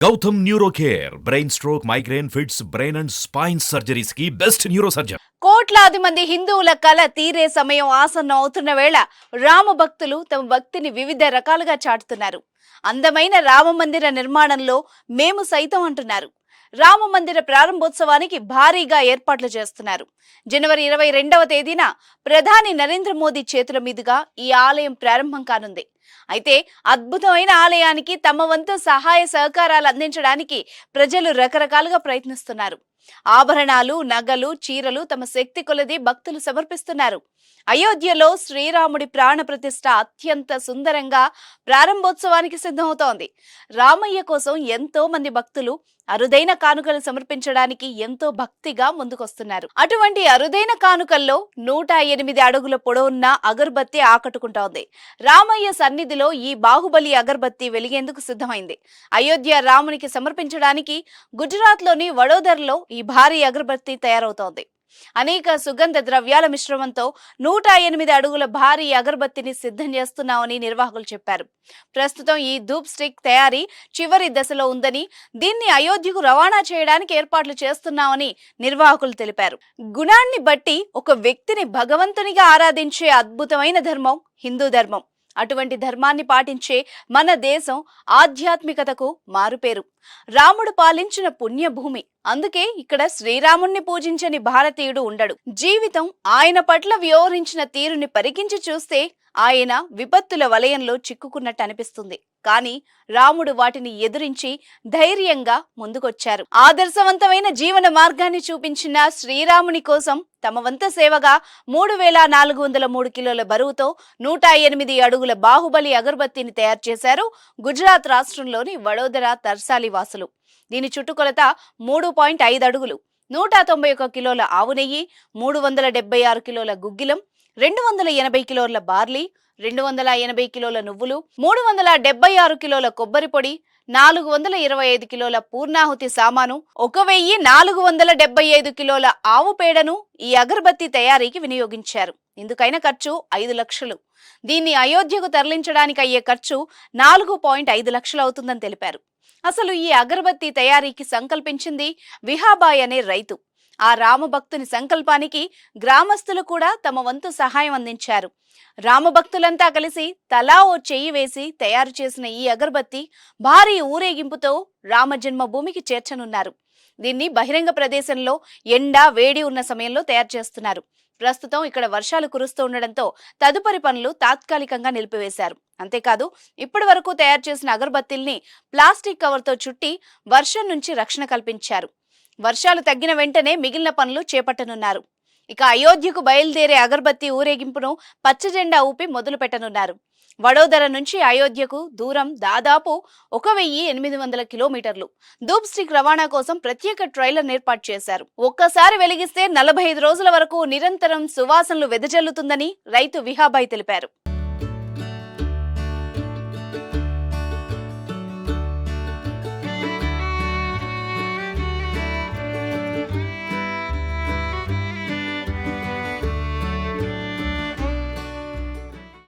Gautam neuro care brain stroke migraine fits brain and spine సర్జరీస్కి best neuro surgeon కోట్లాది మంది హిందువుల కళ తీరే సమయం ఆసన్నం అవుతున్న వేళ రామ భక్తులు తమ భక్తిని వివిధ రకాలుగా చాటుతున్నారు. అందమైన రామ మందిర నిర్మాణంలో మేము సైతం అంటున్నారు. రామ మందిర ప్రారంభోత్సవానికి భారీగా ఏర్పాట్లు చేస్తున్నారు. జనవరి ఇరవై రెండవ తేదీన ప్రధాని నరేంద్ర మోదీ చేతుల మీదుగా ఈ ఆలయం ప్రారంభం కానుంది. అయితే అద్భుతమైన ఆలయానికి తమ వంతు సహాయ సహకారాలు అందించడానికి ప్రజలు రకరకాలుగా ప్రయత్నిస్తున్నారు. ఆభరణాలు నగలు చీరలు తమ శక్తి కొలది భక్తులు సమర్పిస్తున్నారు. అయోధ్యలో శ్రీరాముడి ప్రాణ ప్రతిష్ట అత్యంత సుందరంగా ప్రారంభోత్సవానికి సిద్ధమవుతోంది. రామయ్య కోసం ఎంతో మంది భక్తులు అరుదైన కానుకలు సమర్పించడానికి ఎంతో భక్తిగా ముందుకొస్తున్నారు. అటువంటి అరుదైన కానుకల్లో నూట ఎనిమిది అడుగుల పొడవున్న అగర్బత్తి ఆకట్టుకుంటోంది. రామయ్య సన్నిధిలో ఈ బాహుబలి అగర్బత్తి వెలిగేందుకు సిద్ధమైంది. అయోధ్య రామునికి సమర్పించడానికి గుజరాత్లోని వడోదరలో ఈ భారీ అగర్బత్తి తయారవుతోంది. అనేక సుగంధ ద్రవ్యాల మిశ్రమంతో నూట ఎనిమిది అడుగుల భారీ అగరబత్తిని సిద్ధం చేస్తున్నామని నిర్వాహకులు చెప్పారు. ప్రస్తుతం ఈ ధూప్ స్టిక్ తయారీ చివరి దశలో ఉందని దీన్ని అయోధ్యకు రవాణా చేయడానికి ఏర్పాట్లు చేస్తున్నామని నిర్వాహకులు తెలిపారు. గుణాన్ని బట్టి ఒక వ్యక్తిని భగవంతునిగా ఆరాధించే అద్భుతమైన ధర్మం హిందూ ధర్మం. అటువంటి ధర్మాన్ని పాటించే మన దేశం ఆధ్యాత్మికతకు మారుపేరు. రాముడు పాలించిన పుణ్యభూమి. అందుకే ఇక్కడ శ్రీరాముణ్ణి పూజించని భారతీయుడు ఉండడు. జీవితం ఆయన పట్ల వ్యవహరించిన తీరుని పరికించి చూస్తే ఆయన విపత్తుల వలయంలో చిక్కుకున్నట్టు అనిపిస్తుంది కానీ రాముడు వాటిని ఎదురించి ధైర్యంగా ముందుకొచ్చారు. ఆదర్శవంతమైన జీవన మార్గాన్ని చూపించిన శ్రీరాముని కోసం తమ వంత సేవగా మూడు వేల నాలుగు వందల మూడు కిలోల బరువుతో నూట ఎనిమిది అడుగుల బాహుబలి అగరబత్తిని తయారు చేశారు గుజరాత్ రాష్ట్రంలోని వడోదర తర్సాలి వాసులు. దీని చుట్టుకొలత మూడు పాయింట్ ఐదు అడుగులు నూట తొంభై ఒక కిలోల ఆవు నెయ్యి మూడు వందల డెబ్బై ఆరు కిలోల గుగ్గిలం రెండు వందల ఎనభై కిలోల బార్లీ రెండు వందల ఎనభై కిలోల నువ్వులు మూడు వందల డెబ్బై ఆరు కిలోల కొబ్బరి పొడి నాలుగు వందల ఇరవై ఐదు కిలోల పూర్ణాహుతి సామాను ఒక వెయ్యి నాలుగు వందల డెబ్బై ఐదు కిలోల ఆవు పేడను ఈ అగరబత్తి తయారీకి వినియోగించారు. ఇందుకైన ఖర్చు ఐదు లక్షలు. దీన్ని అయోధ్యకు తరలించడానికి అయ్యే ఖర్చు నాలుగు పాయింట్ ఐదు లక్షలు అవుతుందని తెలిపారు. అసలు ఈ అగరబత్తి తయారీకి సంకల్పించింది విహాబాయ్ అనే రైతు. ఆ రామభక్తుని సంకల్పానికి గ్రామస్తులు కూడా తమ వంతు సహాయం అందించారు. రామభక్తులంతా కలిసి తలా ఓ చెయ్యి వేసి తయారు చేసిన ఈ అగరబత్తి భారీ ఊరేగింపుతో రామజన్మభూమికి చేర్చనున్నారు. దీన్ని బహిరంగ ప్రదేశంలో ఎండ వేడి ఉన్న సమయంలో తయారు చేస్తున్నారు. ప్రస్తుతం ఇక్కడ వర్షాలు కురుస్తూ ఉండడంతో తదుపరి పనులు తాత్కాలికంగా నిలిపివేశారు. అంతేకాదు ఇప్పటి వరకు తయారు చేసిన అగరబత్తిల్ని ప్లాస్టిక్ కవర్తో చుట్టి వర్షం నుంచి రక్షణ కల్పించారు. వర్షాలు తగ్గిన వెంటనే మిగిలిన పనులు చేపట్టనున్నారు. ఇక అయోధ్యకు బయలుదేరే అగర్బత్తి ఊరేగింపును పచ్చజెండా ఊపి మొదలు పెట్టనున్నారు వడోదర నుంచి అయోధ్యకు దూరం దాదాపు ఒక వెయ్యి ఎనిమిది వందల కిలోమీటర్లు. ధూప్ స్టిక్ రవాణా కోసం ప్రత్యేక ట్రైలర్ ఏర్పాటు చేశారు. ఒక్కసారి వెలిగిస్తే నలభై ఐదు రోజుల వరకు నిరంతరం సువాసనలు వెదజల్లుతుందని రైతు విహాబాయ్ తెలిపారు.